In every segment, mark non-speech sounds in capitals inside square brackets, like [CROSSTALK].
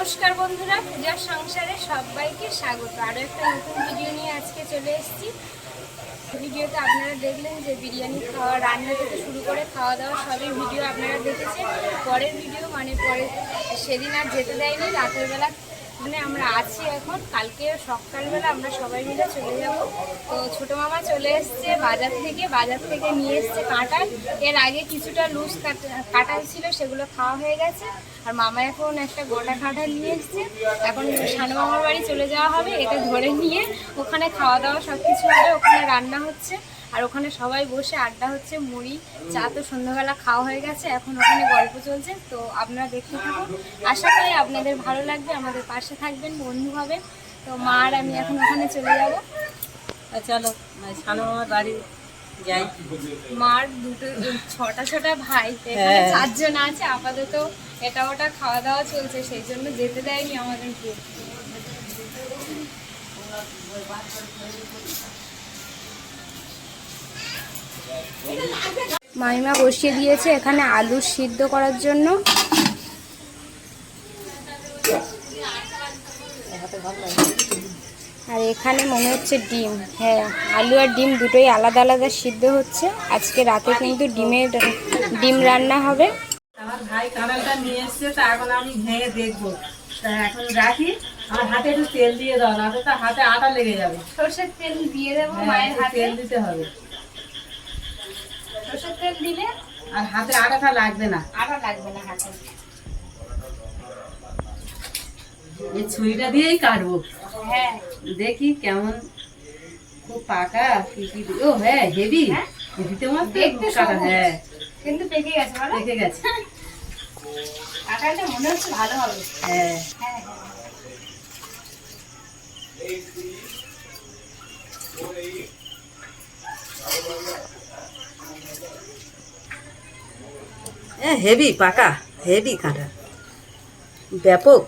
নমস্কার বন্ধুরা, পূজার সংসারে সবাইকে স্বাগত। আরও একটা নতুন ভিডিও নিয়ে আজকে চলে এসেছি। ভিডিওতে আপনারা দেখলেন যে বিরিয়ানি খাওয়া, রান্না থেকে শুরু করে খাওয়া দাওয়া সবই ভিডিও আপনারা দেখেছেন। পরের ভিডিও মানে পরে সেদিন আর যেতে দেয়নি, রাতের বেলা মানে আমরা আছি এখন। কালকে সকালবেলা আমরা সবাই মিলে চলে যাব। তো ছোটো মামা চলে এসছে বাজার থেকে। বাজার থেকে নিয়ে এসছে কাঁঠাল। এর আগে কিছুটা লুজ কাঁঠাল ছিল, সেগুলো খাওয়া হয়ে গেছে। আর মামা এখন একটা গোটা কাঁঠাল নিয়ে এসছে। এখন সানু মামার বাড়ি চলে যাওয়া হবে, এটা ধরে নিয়ে ওখানে খাওয়া দাওয়া সব কিছু হবে, ওখানে রান্না হচ্ছে। আর ওখানে সবাই বসে আড্ডা হচ্ছে মুড়ি চা তো সন্ধ্যাবেলা খাওয়া হয়ে গেছে এখন ওখানে গল্প চলছে তো আপনারা দেখতে থাকুন। আশা করি আপনাদের ভালো লাগবে আমাদের পাশে থাকবেন বন্ধু হবে। তো মা আর আমি এখন ওখানে চলে যাব। চলো সানু মামার বাড়ি যাই। মার দুটো ছটা ছটা ভাই হ্যাঁ। চারজন আছে আপাতত এটা ওটা খাওয়া দাওয়া চলছে সেই জন্য যেতে দেয়নি আমাদেরকে। মামিমা বসিয়ে দিয়েছে এখানে আলু সিদ্ধ করার জন্য। আর এখানে মনে হচ্ছে ডিম। হ্যাঁ আলু আর ডিম দুটোই আলাদা আলাদা সিদ্ধ হচ্ছে। আজকে রাতে কিন্তু ডিমের ডিম রান্না হবে। আমার ভাই কাঁড়ালটা নিয়ে এসছে তা এখন আমি ভেঙে দেখব। তা এখন রাখি। আমার হাতে একটু তেল দিয়ে দাও না তো হাতে আটা লেগে যাবে। সর্ষের তেল দিয়ে দেবো হ্যাঁ, মায়ের হাতে। তেল দিতে হবে। সর্ষের তেল দিলে আর হাতে আটাটা লাগবে না। আটা লাগবে না হাতে। এই ছুরিটা দিয়েই কাটবো। হ্যাঁ। দেখি কেমন খুব পাকা কি কি ও হ্যাঁ হেভি। হ্যাঁ? হেভিতে আমার দেখতে কাটা হ্যাঁ। কিন্তু পেকে গেছে বলো। দেখে গেছে। মনে হচ্ছে ভালো হবে। হ্যাঁ। হ্যাঁ হ্যাঁ। হ্যাঁ হেভি পাকা হেভি কাঁটা। ব্যাপক।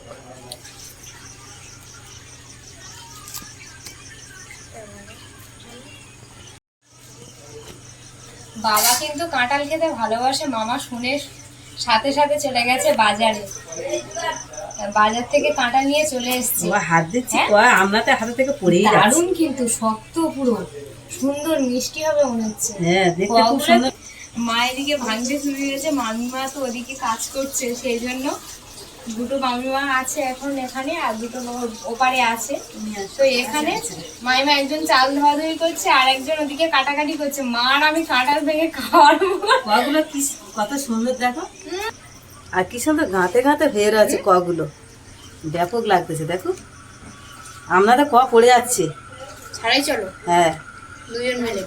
বাবা কিন্তু কাঁঠাল খেতে ভালোবাসে মামা শুনে সাথে সাথে চলে গেছে বাজারে। বাজার থেকে কাঁঠাল নিয়ে চলে এসেছে। হাত দিচ্ছি হ্যাঁ? কয়? আমরাতে হাতে থেকে পড়েই দারুণ কিন্তু শক্ত পুরো। সুন্দর মিষ্টি হবে মনে হচ্ছে। হ্যাঁ দেখতে খুব সুন্দর। মা এদিকে ভাঙতে শুরু হয়েছে মামিমা তো ওদিকে কাজ করছে সেই জন্য দুটো মামিমা আছে এখন এখানে আর দুটো ওপারে আছে। তো এখানে মামিমা একজন চাল ধোয়াধুয়ি করছে আর একজন ওদিকে কাটাকাটি করছে। মা আর আমি কাঁটাল ভেঙে খাওয়ার কগুলো কি কত সুন্দর দেখো। আর কি সুন্দর গাঁতে গাঁতে হয়ে রয়েছে কগুলো। ব্যাপক লাগতেছে দেখো। আপনাদের ক পড়ে যাচ্ছে। ছাড়াই চলো। হ্যাঁ। দুজন মিলে।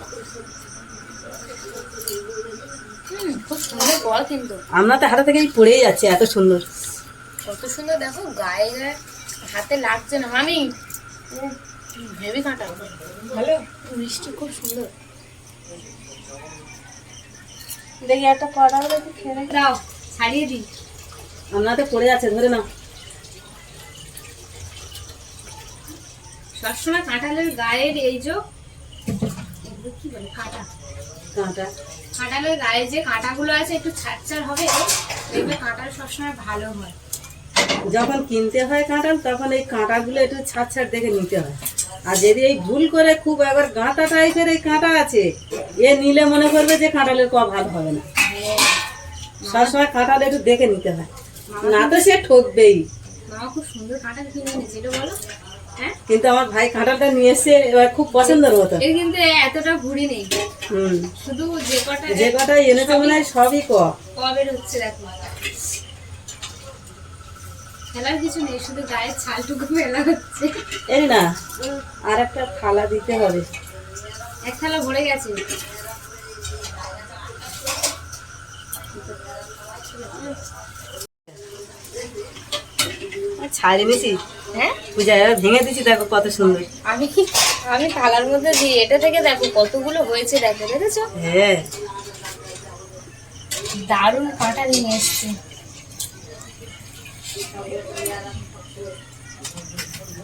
কিন্তু আপনাদের হাতে থেকেই পড়েই যাচ্ছে এত সুন্দর। কত সুন্দর দেখো গায়ে গায়ে হাতে লাগছে না। মামি ভেবে কাটা। ভালো? মিষ্টি খুব সুন্দর। দেখি একটা কড়া দেখি খেয়ে দাও ছাড়িয়ে দিই। আপনাদের পড়ে যাচ্ছে ধরে নাও। সবসময় কাঁঠালের গায়ের এই যে কি বলে কাঁটা? কাঁটা। কাঁঠালের গায়ে যে কাঁটাগুলো আছে একটু ছাড়ছাড় হবে দেখবে কাঁটাল সবসময় ভালো হয়। যখন কিনতে হয় কাঁটাল তখন এই কাঁটাগুলো একটু ছাড় ছাড় দেখে নিতে হয়। আর যদি এই ভুল করে খুব একবার গাঁটা টাইপের এই কাঁটা আছে এ নিলে মনে করবে যে কাঁটালের ক ভালো হবে না। সবসময় কাঁঠাল একটু দেখে নিতে হয়। না তো সে ঠকবেই। মামা খুব সুন্দর কাঁটা কিনে এনেছে এটা বলো? হ্যাঁ কিন্তু আমার ভাই কাঁঠালটা নিয়ে এসছে এবার খুব পছন্দের মতো। কিন্তু এতটা ভুড়ি নেই। হুম। শুধু যে কটা যে কটা এনেছে মনে হয় সবই ক। কবের হচ্ছে দেখো কিছু নেই শুধু গায়ের ছালটুকু মেলা হচ্ছে। এই না আর একটা থালা দিতে হবে। এক থালা ভরে গেছে। ছাড়ে হ্যাঁ? পূজা এবার ভেঙে দিচ্ছি দেখো কত সুন্দর। আমি আমি থালার মধ্যে দিই এটা থেকে দেখো কতগুলো হয়েছে দেখো দেখেছ? হ্যাঁ। দারুণ কাঁটা নিয়ে এসছে।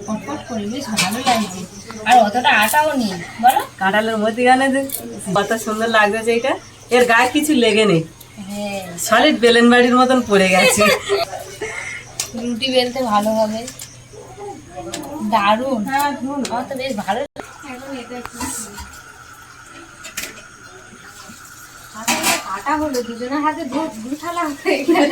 পটপট করে বেশ ভালো লাগছে। আর অতটা আটাও নেই বলো? কাঁঠালের মধ্যিখানে যে কত সুন্দর এটা। এর গায়ে কিছু লেগে নেই। হ্যাঁ। সলিড বেলেন বাড়ির মতন পড়ে গেছে। রুটি বেলতে ভালো হবে। দারুণ। হ্যাঁ আমার তো বেশ ভালো এখন এটা কি হাতে একটা কাটা হলো দুজনের হাতে দু- দু হয়ে গেল।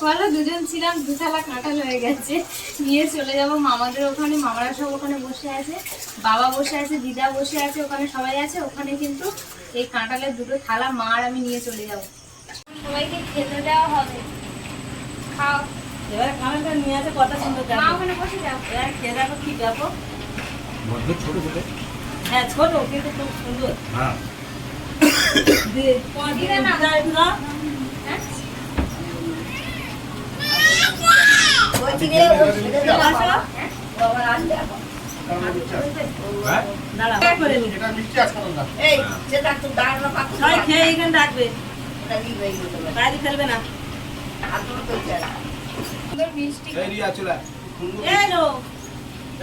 বলো দুজন ছিলাম দু কাঁঠাল গেছে। নিয়ে চলে যাব মামাদের ওখানে মামারা সব ওখানে বসে আছে বাবা বসে আছে দিদা বসে আছে ওখানে সবাই আছে। ওখানে কিন্তু এই কাঁঠালের দুটো থালা মা আর আমি নিয়ে চলে যাব। সবাইকে খেতে দেওয়া হবে। খাও। এবারে কাঁঠালটা নিয়ে আছে কত সুন্দর মা ওখানে বসে যাও। এবার খেয়ে দেখো কি ব্যাপক বড্ড ছোট ছোট হ্যাঁ ছোট কিন্তু খুব সুন্দর। হ্যাঁ। হ্যাঁ? খেয়ে এখানে ফেলবে না। এই রিয়া চলে আয়। এই লো।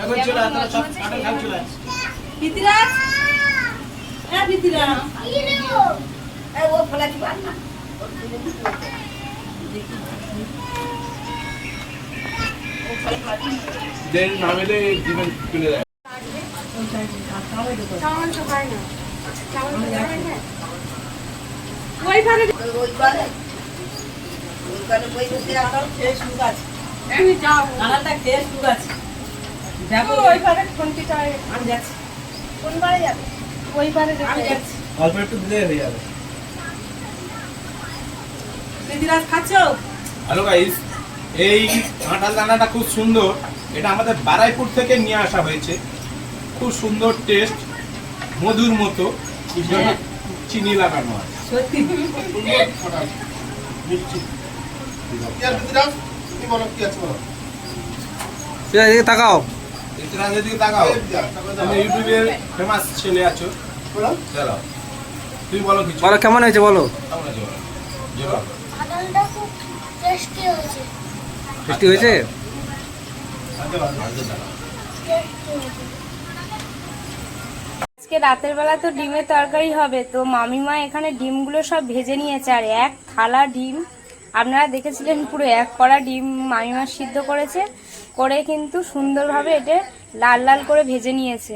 এখন চলে আয়, তোরা সব কাঁঠাল খাই চলে আয়। পিতিরাজ পিতিরাজ দেন নামেলে দিবেন তুলে দেয় চামচ না চামচ না খেয়ে সুখ আছে তুমি খেয়ে সুখ আছে দেখো। ওই পারে ফোনটিটা আমি যাচ্ছি। কোন পারে যাবে? ওই পারে আমি যাচ্ছি। অল্প একটু দিলে হয়ে যাবে। পিতিরাজ খাচ্ছ? হ্যালো গাইস এই কাঁঠাল দানাটা খুব সুন্দর। এটা আমাদের বারাইপুর থেকে নিয়ে আসা হয়েছে। খুব সুন্দর টেস্ট মধুর মতো। হ্যাঁ। চিনি লাগানো আছে। সত্যি। এদিকে তাকাও। ইতিহাসের দিকে তাকাও। তুমি ইউটিউবের ফেমাস ছেলে আছো। চলো তুমি বলো কিছু। বলো কেমন হয়েছে বলো। কেমন খুব টেস্টি। টেস্টি হয়েছে? আজকে রাতের বেলা তো ডিমের তরকারি হবে তো মামিমা এখানে ডিমগুলো সব ভেজে নিয়েছে আর এক থালা ডিম আপনারা দেখেছিলেন পুরো এক কড়া ডিম মামিমা সিদ্ধ করেছে করে কিন্তু সুন্দরভাবে এটা লাল লাল করে ভেজে নিয়েছে।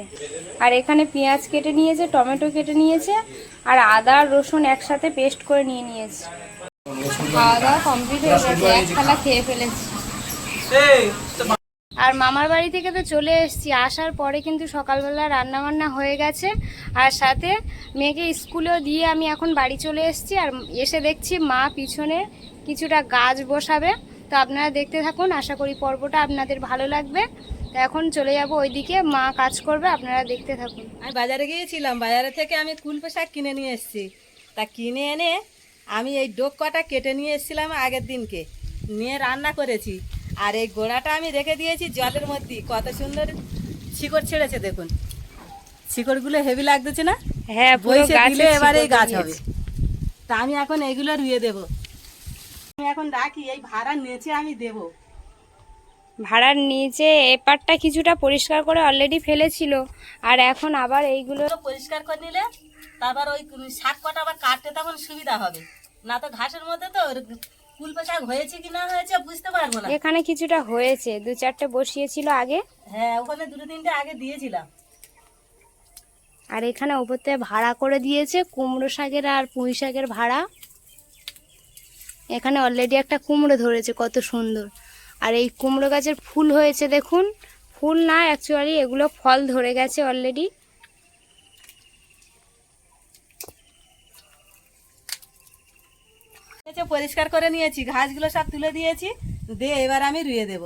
আর এখানে পেঁয়াজ কেটে নিয়েছে টমেটো কেটে নিয়েছে আর আদা আর রসুন একসাথে পেস্ট করে নিয়ে নিয়েছে। খাওয়া দাওয়া কমপ্লিট হয়ে গেছে এক খেলা খেয়ে ফেলেছি। আর মামার বাড়ি থেকে তো চলে এসেছি। আসার পরে কিন্তু সকালবেলা রান্না বান্না হয়ে গেছে। আর সাথে মেয়েকে স্কুলেও দিয়ে আমি এখন বাড়ি চলে এসেছি। আর এসে দেখছি মা পিছনে কিছুটা গাছ বসাবে। তো আপনারা দেখতে থাকুন, আশা করি পর্বটা আপনাদের ভালো লাগবে। এখন চলে যাব ওইদিকে, মা কাজ করবে, আপনারা দেখতে থাকুন। আমি বাজারে গিয়েছিলাম, বাজারে থেকে আমি কুলপো শাক কিনে নিয়ে এসেছি। তা কিনে এনে আমি এই ডোক কটা কেটে নিয়ে এসেছিলাম আগের দিনকে। নিয়ে রান্না করেছি। আর এই গোড়াটা আমি রেখে দিয়েছি জলের মধ্যে। কত সুন্দর শিকড় ছেড়েছে দেখুন। শিকড়গুলো হেভি লাগতেছে না? হ্যাঁ গাছে দিলে এবারে শিকড় গাছ হবে। তা আমি এখন এগুলো রুয়ে দেব। আমি এখন রাখি এই ভাড়া নেচে আমি দেব। ভাড়ার নিচে এপারটা কিছুটা পরিষ্কার করে অলরেডি ফেলেছিল। আর এখন আবার এইগুলো পরিষ্কার করে নিলে তারপর ওই শাক কটা আবার কাটতে তখন সুবিধা হবে। না তো ঘাসের মধ্যে তো কুলপো শাক হয়েছে কি না হয়েছে বুঝতে পারব না। এখানে কিছুটা হয়েছে দু চারটে বসিয়েছিল আগে। হ্যাঁ ওখানে দুটো তিনটে আগে দিয়েছিলাম। আর এখানে ওপর থেকে ভাড়া করে দিয়েছে কুমড়ো শাকের আর পুঁই শাকের ভাড়া। এখানে অলরেডি একটা কুমড়ো ধরেছে কত সুন্দর। আর এই কুমড়ো গাছের ফুল হয়েছে দেখুন। ফুল না অ্যাকচুয়ালি এগুলো ফল ধরে গেছে অলরেডি এই পরিষ্কার করে নিয়েছি ঘাসগুলো সব তুলে দিয়েছি দিয়ে এবার আমি রুয়ে দেব।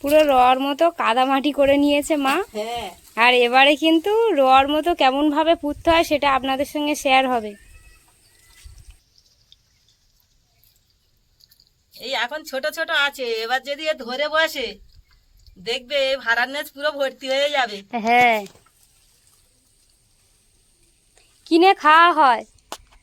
পুরো রর মতো কাদা মাটি করে নিয়েছে মা। হ্যাঁ। আর এবারে কিন্তু রর মতো কেমনভাবে পুঁততে হয় সেটা আপনাদের সঙ্গে শেয়ার হবে। এই এখন ছোট ছোট আছে এবার যদি এ ধরে বসে দেখবে ভাড়ার নেচ পুরো ভর্তি হয়ে যাবে। হ্যাঁ। কিনে খাওয়া হয়।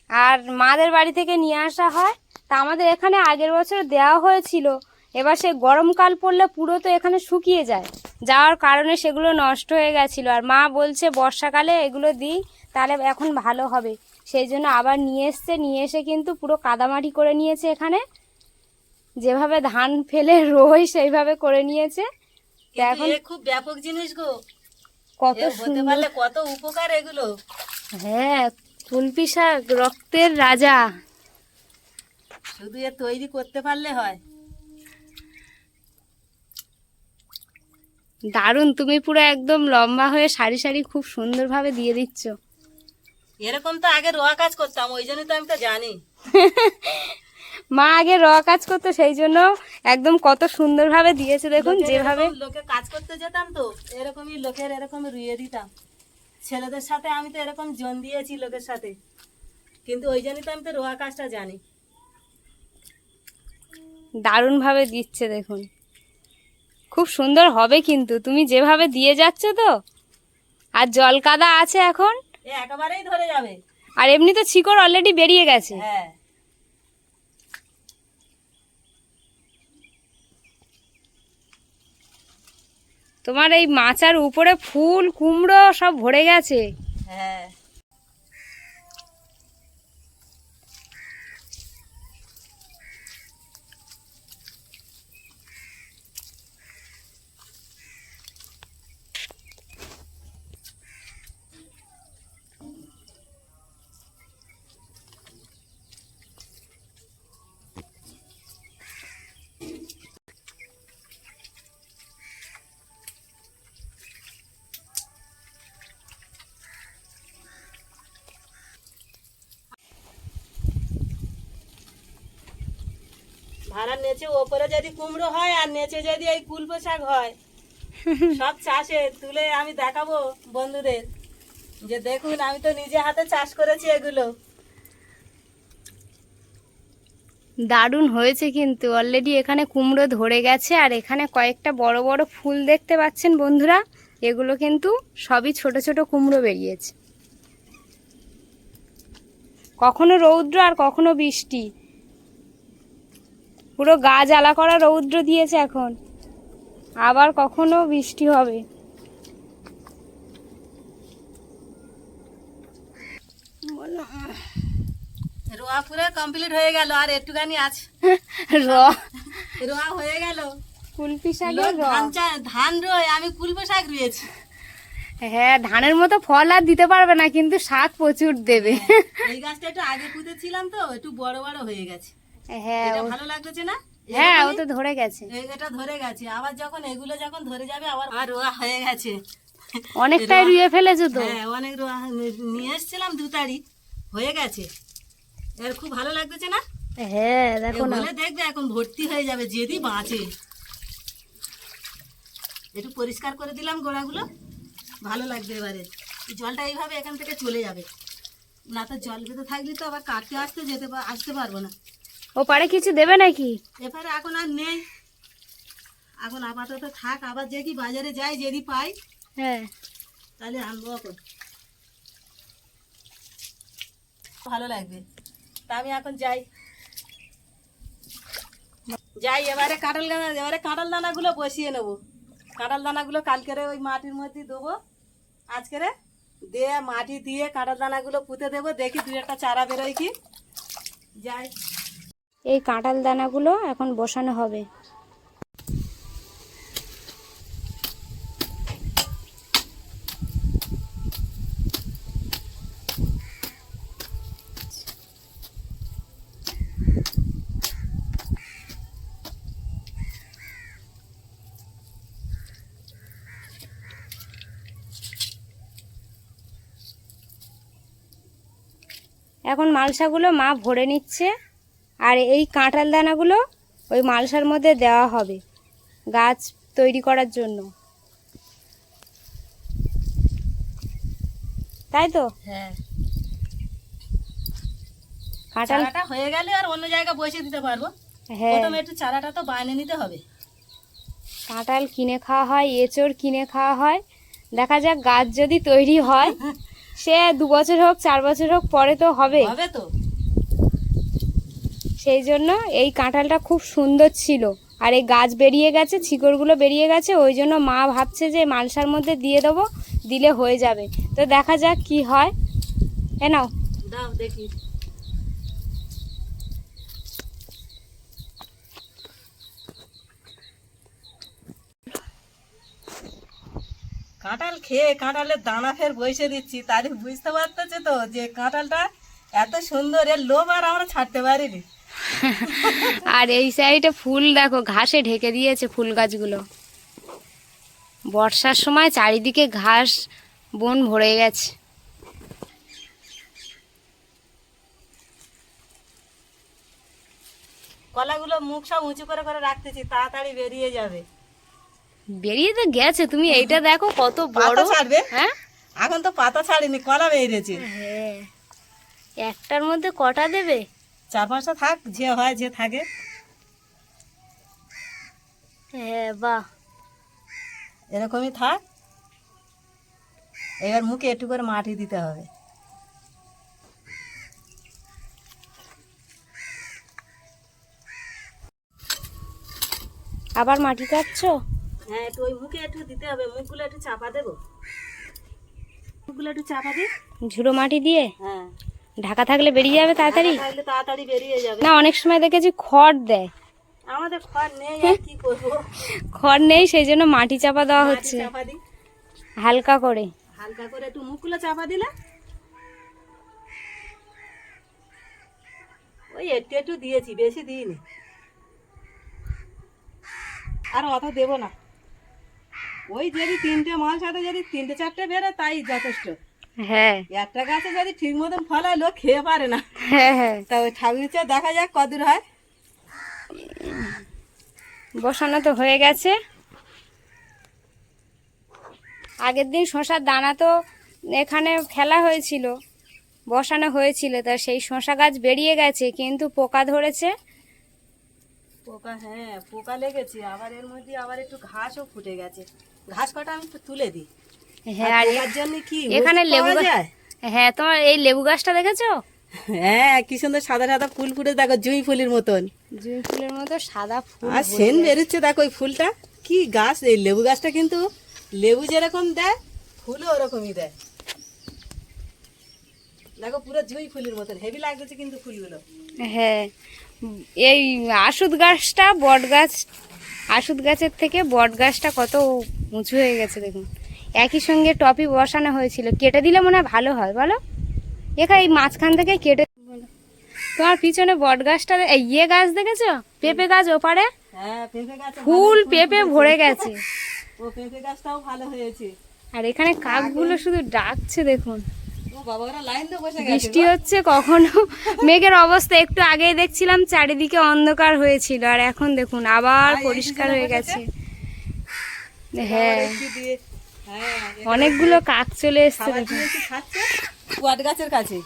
আর মাদের বাড়ি থেকে নিয়ে আসা হয়। তা আমাদের এখানে আগের বছর দেওয়া হয়েছিল। এবার সে গরমকাল পড়লে পুরো তো এখানে শুকিয়ে যায়। যাওয়ার কারণে সেগুলো নষ্ট হয়ে গেছিল। আর মা বলছে বর্ষাকালে এগুলো দিই তাহলে এখন ভালো হবে। সেই জন্য আবার নিয়ে এসছে। নিয়ে এসে কিন্তু পুরো কাদামাটি করে নিয়েছে এখানে। যেভাবে ধান ফেলে রোই সেইভাবে করে নিয়েছে। এখন খুব ব্যাপক জিনিস গো। কত হতে সুন্দর। পারলে কত উপকার এগুলো। হ্যাঁ কুলপি শাক রক্তের রাজা। শুধু এ তৈরি করতে পারলে হয়। দারুণ তুমি পুরো একদম লম্বা হয়ে সারি সারি খুব সুন্দরভাবে দিয়ে দিচ্ছ। এরকম তো আগে রোয়া কাজ করতাম ওই জন্য তো আমি তো জানি। [LAUGHS] মা আগে র কাজ করতো সেই জন্য একদম কত সুন্দরভাবে দিয়েছে দেখুন যেভাবে লোকে কাজ করতে যেতাম তো এরকমই লোকের এরকম রুইয়ে দিতাম। ছেলেদের সাথে আমি তো এরকম জন দিয়েছি লোকের সাথে। কিন্তু ওই জন্যই তো আমি তো রোয়া কাজটা জানি। দারুণভাবে দিচ্ছে দেখুন। খুব সুন্দর হবে কিন্তু তুমি যেভাবে দিয়ে যাচ্ছ তো। আর জল কাদা আছে এখন? একেবারেই ধরে যাবে। আর এমনি তো শিকড় অলরেডি বেরিয়ে গেছে। হ্যাঁ। তোমার এই মাচার উপরে ফুল কুমড়ো সব ভরে গেছে। হ্যাঁ। ভাড়া নেচে ওপরে যদি কুমড়ো হয় আর নেচে যদি এই কুলপো শাক হয় [LAUGHS] সব চাষে তুলে আমি দেখাবো বন্ধুদের। যে দেখুন আমি তো নিজে হাতে চাষ করেছি এগুলো। দারুণ হয়েছে কিন্তু। অলরেডি এখানে কুমড়ো ধরে গেছে আর এখানে কয়েকটা বড় বড় ফুল দেখতে পাচ্ছেন বন্ধুরা। এগুলো কিন্তু সবই ছোট ছোট কুমড়ো বেরিয়েছে। কখনো রৌদ্র আর কখনো বৃষ্টি। পুরো গা জ্বালা করা রৌদ্র দিয়েছে এখন। আবার কখনো বৃষ্টি হবে। রোয়া পুরো কমপ্লিট হয়ে গেল আর একটুখানি আছে [LAUGHS] র রোয়া হয়ে গেল। কুলপি লোক ধান রোয় আমি কুলপো শাক রুয়েছি। হ্যাঁ ধানের মতো ফল আর দিতে পারবে না কিন্তু শাক প্রচুর দেবে। এই গাছটা একটু আগে পুঁতেছিলাম তো একটু বড় বড় হয়ে গেছে। হ্যাঁ ভালো লাগতেছে না? হ্যাঁ ও এরকমই? তো ধরে গেছে। এটা ধরে গেছে। আবার যখন এগুলো যখন ধরে যাবে আবার আর রোয়া হয়ে গেছে। অনেকটাই রুয়ে ফেলেছো তো? হ্যাঁ অনেক রোয়া নিয়ে এসেছিলাম দু তারিখ হয়ে গেছে। এর খুব ভালো লাগতেছে না? হ্যাঁ দেখো না। দেখবে এখন ভর্তি হয়ে যাবে যদি বাঁচে। একটু পরিষ্কার করে দিলাম গোড়াগুলো। ভালো লাগবে এবারে। জলটা এইভাবে এখান থেকে চলে যাবে। না তো জল বেঁধে থাকলে তো আবার কাটতে আসতে যেতে আসতে পারব না। ও পারে কিছু দেবে নাকি? এবারে এখন আর নেই। এখন আপাতত থাক আবার যদি বাজারে যাই যদি পাই। হ্যাঁ। তাহলে আনব এখন ভালো লাগবে। তা আমি এখন যাই। যাই এবারে কাঁঠাল দানা এবারে কাঁঠাল দানাগুলো বসিয়ে নেব। কাঁঠাল দানাগুলো কালকেরে ওই মাটির মধ্যে দেবো। আজকেরে দিয়ে মাটি দিয়ে কাঁঠাল দানাগুলো পুঁতে দেবো। দেখি দুই একটা চারা বেরোয় কি। যাই। এই কাঁঠাল দানাগুলো এখন বসানো হবে। এখন মালসাগুলো মা ভরে নিচ্ছে। আর এই কাঁঠাল দানাগুলো ওই মালসার মধ্যে দেওয়া হবে গাছ তৈরি করার জন্য। তাই তো? হ্যাঁ। কাঁঠাল চারাটা হয়ে গেলে আর অন্য জায়গায় বসিয়ে দিতে পারব। হ্যাঁ। প্রথমে একটু চারাটা তো বানিয়ে নিতে হবে। কাঁঠাল কিনে খাওয়া হয় এঁচড় কিনে খাওয়া হয়। দেখা যাক গাছ যদি তৈরি হয় [LAUGHS] সে দু বছর হোক চার বছর হোক পরে তো হবে। হবে তো। সেই জন্য এই কাঁঠালটা খুব সুন্দর ছিল। আর এই গাছ বেরিয়ে গেছে, শিকড়গুলো বেরিয়ে গেছে, ওই জন্য মা ভাবছে যে মালসার মধ্যে দিয়ে দেবো, দিলে হয়ে যাবে। তো দেখা যাক কি হয়। এ নাও। দাও, দেখি। কাঁঠাল খেয়ে কাঁঠালের দানা ফের বসে দিচ্ছি। তাহলে বুঝতে পারতেছে তো যে কাঁঠালটা এত সুন্দর, এর লোভ আর আমরা ছাড়তে পারিনি। আর এই সাইডে ফুল দেখো ঘাসে ঢেকে দিয়েছে ফুল গাছগুলো। বর্ষার সময় চারিদিকে ঘাস বন ভরে গেছে। কলাগুলো মুখ সব উঁচু করে করে রাখতেছি তাড়াতাড়ি বেরিয়ে যাবে। বেরিয়ে তো গেছে তুমি এইটা দেখো কত বড়। ছাড়বে? হ্যাঁ? এখন তো পাতা ছাড়িনি কলা বেরিয়েছে। হ্যাঁ। একটার মধ্যে কটা দেবে? চার পাঁচটা থাক যে হয় যে থাকে। হ্যাঁ বাহ। এরকমই থাক। এবার মুখে একটু করে মাটি দিতে হবে। আবার মাটি কাটছো? হ্যাঁ একটু ওই মুখে একটু দিতে হবে। মুখগুলো একটু চাপা দেবো। মুখগুলো একটু চাপা দিই। ঝুড়ো মাটি দিয়ে? হ্যাঁ। ঢাকা থাকলে বেরিয়ে যাবে তাড়াতাড়ি? তাড়াতাড়ি বেরিয়ে যাবে। না অনেক সময় দেখেছি খড় দেয়। আমাদের খড় নেই আর কি করব? খড় নেই সেই জন্য মাটি চাপা দেওয়া হচ্ছে। হালকা করে। হালকা করে একটু মুখগুলো চাপা দিলে? ওই একটু একটু দিয়েছি বেশি দিইনি। আর অত দেবো না। ওই যদি তিনটে মাল সাথে যদি তিনটে চারটে বেরো তাই যথেষ্ট। হ্যাঁ। একটা গাছে যদি ঠিক মতন ফল হয় লোক খেয়ে পারে না। হ্যাঁ হ্যাঁ। তা ওই ঠাকুর চেয়ে দেখা যাক কদূর হয়। বসানো তো হয়ে গেছে। আগের দিন শশার দানা তো এখানে ফেলা হয়েছিল বসানো হয়েছিল তা সেই শশা গাছ বেরিয়ে গেছে কিন্তু পোকা ধরেছে। পোকা হ্যাঁ পোকা লেগেছে আবার এর মধ্যে আবার একটু ঘাসও ফুটে গেছে। ঘাস কটা আমি একটু তুলে দিই। হ্যাঁ আর পোকার জন্য কি এখানে লেবু গাছ হ্যাঁ তোমার এই লেবু গাছটা দেখেছ? হ্যাঁ কি সুন্দর সাদা সাদা ফুল ফুটে দেখো জুঁই ফুলের মতন। জুঁই ফুলের মতো সাদা ফুল আর সেন বেরোচ্ছে দেখো ওই ফুলটা। কি গাছ এই লেবু গাছটা কিন্তু লেবু যেরকম দেয় ফুলও ওরকমই দেয়। দেখো পুরো জুঁই ফুলের মতন হেভি লাগতেছে কিন্তু ফুলগুলো। হ্যাঁ এই আশুদ গাছটা বট গাছ আশুদ গাছের থেকে বট গাছটা কত উঁচু হয়ে গেছে দেখুন। একই সঙ্গে টপি বসানো হয়েছিল। কেটে দিলে মনে হয় ভালো হয় বলো? এখানে এই মাঝখান থেকে কেটে তোমার পিছনে বট গাছটা ইয়ে গাছ দেখেছ? পেঁপে গাছ ওপারে? হ্যাঁ ফুল পেঁপে ভরে গেছে। [LAUGHS] ও পেঁপে গাছটাও ভালো হয়েছে। আর এখানে কাকগুলো শুধু ডাকছে দেখুন। বৃষ্টি হচ্ছে কখনো। [LAUGHS] মেঘের অবস্থা একটু আগেই দেখছিলাম চারিদিকে অন্ধকার হয়েছিল। আর এখন দেখুন আবার পরিষ্কার হয়ে গেছে। হ্যাঁ। অনেকগুলো কাক চলে এসছে বট গাছের কাছে।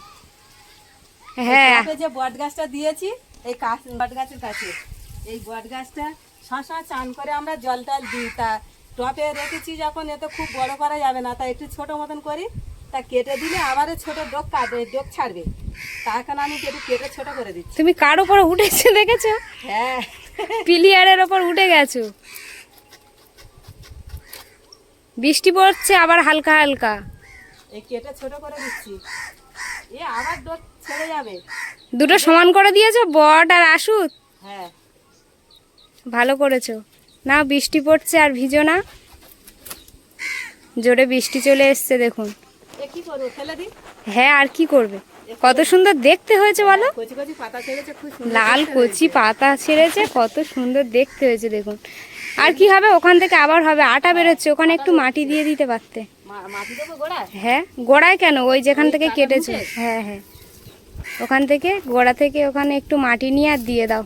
হ্যাঁ। যে বট গাছটা দিয়েছি এই কাছ বট গাছের কাছে। এই বট গাছটা সবসময় চান করে আমরা জল টল দিই। তা টপে রেখেছি যখন এত খুব বড় করা যাবে না। তা একটু ছোট মতন করি। তা কেটে দিলে আবারও ছোট ডোক কাটবে ডোক ছাড়বে। তার কারণে আমি একটু কেটে ছোট করে দিচ্ছি। তুমি কার উপরে উঠেছো দেখেছ? হ্যাঁ। পিলিয়ারের ওপর উঠে গেছো। বৃষ্টি পড়ছে আবার হালকা হালকা। কেটে ছোট করে দিচ্ছি। এ আবার ছেড়ে যাবে। দুটো সমান করে দিয়েছ বট আর আশুত? হ্যাঁ। ভালো করেছ। না বৃষ্টি পড়ছে আর ভিজো না। জোরে বৃষ্টি চলে এসছে দেখুন। হ্যাঁ আর কি করবে? কত সুন্দর দেখতে হয়েছে বলো। লাল কচি পাতা ছেড়েছে কত সুন্দর দেখতে হয়েছে দেখুন। আর কি হবে? ওখান থেকে আবার হবে। আটা বেরোচ্ছে। ওখানে একটু মাটি দিয়ে দিতে পারতে। হ্যাঁ। গোড়ায় কেন? ওই যেখান থেকে কেটেছে। হ্যাঁ হ্যাঁ। ওখান থেকে গোড়া থেকে ওখানে একটু মাটি নিয়ে আর দিয়ে দাও।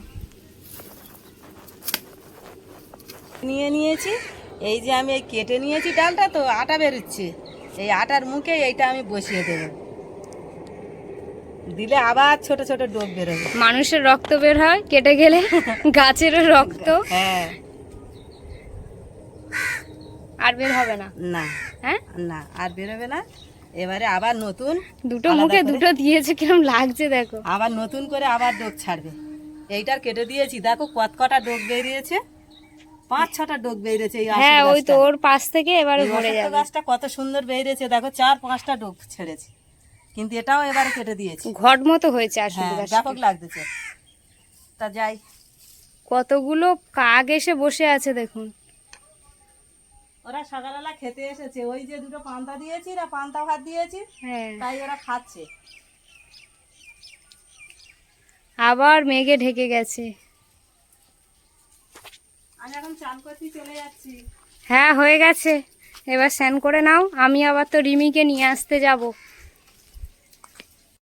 নিয়ে নিয়েছি। এই যে আমি এই কেটে নিয়েছি ডালটা তো আটা বেরোচ্ছে। এই আটার মুখে এইটা আমি বসিয়ে দেবো। দিলে আবার ছোট ছোট ডোব বেরোবে। মানুষের রক্ত বের হয়। কেটে গেলে [LAUGHS] গাছেরও রক্ত। হ্যাঁ। আর বের হবে না। না। হ্যাঁ? না আর বেরোবে না। এবারে আবার নতুন দুটো মুখে দুটো দিয়েছে কিরম লাগছে দেখো। আবার নতুন করে আবার ডোক ছাড়বে। এইটার কেটে দিয়েছি দেখো কত কটা ডোক বেরিয়েছে। পাঁচ ছটা ডোক বেরিয়েছে হ্যাঁ ওই তো ওর পাশ থেকে এবারে ভরে যাবে। গাছটা কত সুন্দর বেরিয়েছে দেখো চার পাঁচটা ডোক ছেড়েছে। কিন্তু এটাও এবারে কেটে দিয়েছি। ঘট মতো হয়েছে আসলে হ্যাঁ ব্যাপক লাগতেছে। তা যাই। কতগুলো কাক এসে বসে আছে দেখুন। ওরা সকালবেলা খেতে এসেছে। ওই যে দুটো পান্তা দিয়েছি না পান্তা ভাত দিয়েছি হ্যাঁ। তাই ওরা খাচ্ছে। আবার মেঘে ঢেকে গেছে। আমি এখন চান করতে চলে যাচ্ছি। হ্যাঁ হয়ে গেছে। এবার স্নান করে নাও। আমি আবার তো রিমিকে নিয়ে আসতে যাব।